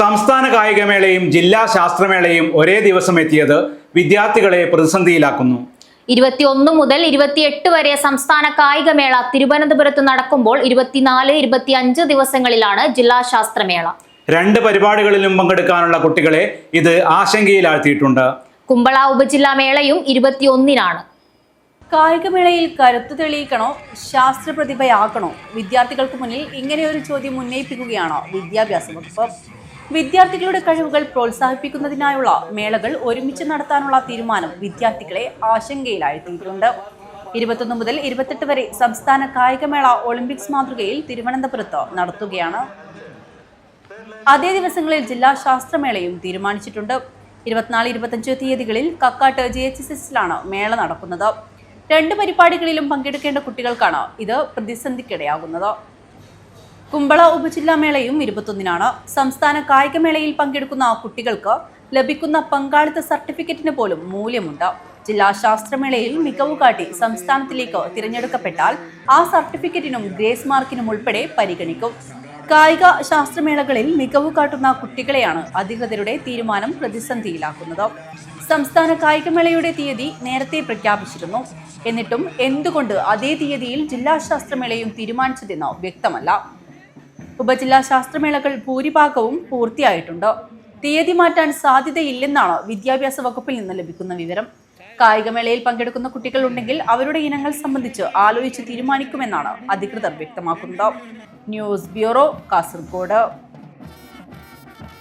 സംസ്ഥാന കായികമേളയും ജില്ലാ ശാസ്ത്രമേളയും ഒരേ ദിവസം എത്തിയത് വിദ്യാർത്ഥികളെ പ്രതിസന്ധിയിലാക്കുന്നു. ഇരുപത്തിയൊന്ന് മുതൽ ഇരുപത്തിയെട്ട് വരെ സംസ്ഥാന കായികമേള തിരുവനന്തപുരത്ത് നടക്കുമ്പോൾ ഇരുപത്തിനാല് ഇരുപത്തിയഞ്ച് ദിവസങ്ങളിലാണ് ജില്ലാ ശാസ്ത്രമേള. രണ്ട് പരിപാടികളിലും പങ്കെടുക്കാനുള്ള കുട്ടികളെ ഇത് ആശങ്കയിലാഴ്ത്തിയിട്ടുണ്ട്. കുമ്പള ഉപജില്ലാ മേളയും ഇരുപത്തിയൊന്നിനാണ്. കായികമേളയിൽ കരുത്തു തെളിയിക്കണോ? ശാസ്ത്ര പ്രതിഭയാക്കണോ വിദ്യാർത്ഥികൾക്ക് മുന്നിൽ ഇങ്ങനെയൊരു ചോദ്യം ഉന്നയിപ്പിക്കുകയാണോ വിദ്യാഭ്യാസ വകുപ്പ്? വിദ്യാർത്ഥികളുടെ കഴിവുകൾ പ്രോത്സാഹിപ്പിക്കുന്നതിനായുള്ള മേളകൾ ഒരുമിച്ച് നടത്താനുള്ള തീരുമാനം വിദ്യാർത്ഥികളെ ആശങ്കയിലാഴ്ത്തിയിട്ടുണ്ട്. ഇരുപത്തൊന്ന് മുതൽ ഇരുപത്തെട്ട് വരെ സംസ്ഥാന കായികമേള ഒളിമ്പിക്സ് മാതൃകയിൽ തിരുവനന്തപുരത്ത് നടത്തുകയാണ്. അതേ ദിവസങ്ങളിൽ ജില്ലാ ശാസ്ത്രമേളയും തീരുമാനിച്ചിട്ടുണ്ട്. ഇരുപത്തിനാല് ഇരുപത്തഞ്ച് തീയതികളിൽ കക്കാട്ട് ജി എച്ച് എസ് എസിലാണ് മേള നടക്കുന്നത്. രണ്ട് പരിപാടികളിലും പങ്കെടുക്കേണ്ട കുട്ടികൾക്കാണ് ഇത് പ്രതിസന്ധിക്കിടയാകുന്നത്. കുമ്പള ഉപജില്ലാ മേളയും ഇരുപത്തൊന്നിനാണ്. സംസ്ഥാന കായികമേളയിൽ പങ്കെടുക്കുന്ന കുട്ടികൾക്ക് ലഭിക്കുന്ന പങ്കാളിത്ത സർട്ടിഫിക്കറ്റിന് പോലും മൂല്യമുണ്ട്. ജില്ലാ ശാസ്ത്രമേളയിൽ മികവ് കാട്ടി സംസ്ഥാനത്തിലേക്ക് തിരഞ്ഞെടുക്കപ്പെട്ടാൽ ആ സർട്ടിഫിക്കറ്റിനും ഗ്രേസ് മാർക്കിനും ഉൾപ്പെടെ പരിഗണിക്കും. കായിക ശാസ്ത്രമേളകളിൽ മികവ് കാട്ടുന്ന കുട്ടികളെയാണ് അധികൃതരുടെ തീരുമാനം പ്രതിസന്ധിയിലാക്കുന്നത്. സംസ്ഥാന കായികമേളയുടെ തീയതി നേരത്തെ പ്രഖ്യാപിച്ചിരുന്നു. എന്നിട്ടും എന്തുകൊണ്ട് അതേ തീയതിയിൽ ജില്ലാ ശാസ്ത്രമേളയും തീരുമാനിച്ചതെന്ന് വ്യക്തമല്ല. ഉപജില്ലാ ശാസ്ത്രമേളകൾ ഭൂരിഭാഗവും പൂർത്തിയായിട്ടുണ്ട്. തീയതി മാറ്റാൻ സാധ്യതയില്ലെന്നാണ് വിദ്യാഭ്യാസ വകുപ്പിൽ നിന്ന് ലഭിക്കുന്ന വിവരം. കായികമേളയിൽ പങ്കെടുക്കുന്ന കുട്ടികൾ ഉണ്ടെങ്കിൽ അവരുടെ ഇനങ്ങൾ സംബന്ധിച്ച് ആലോചിച്ച് തീരുമാനിക്കുമെന്നാണ് അധികൃതർ വ്യക്തമാക്കുന്നത്. News bureau Kasaragod.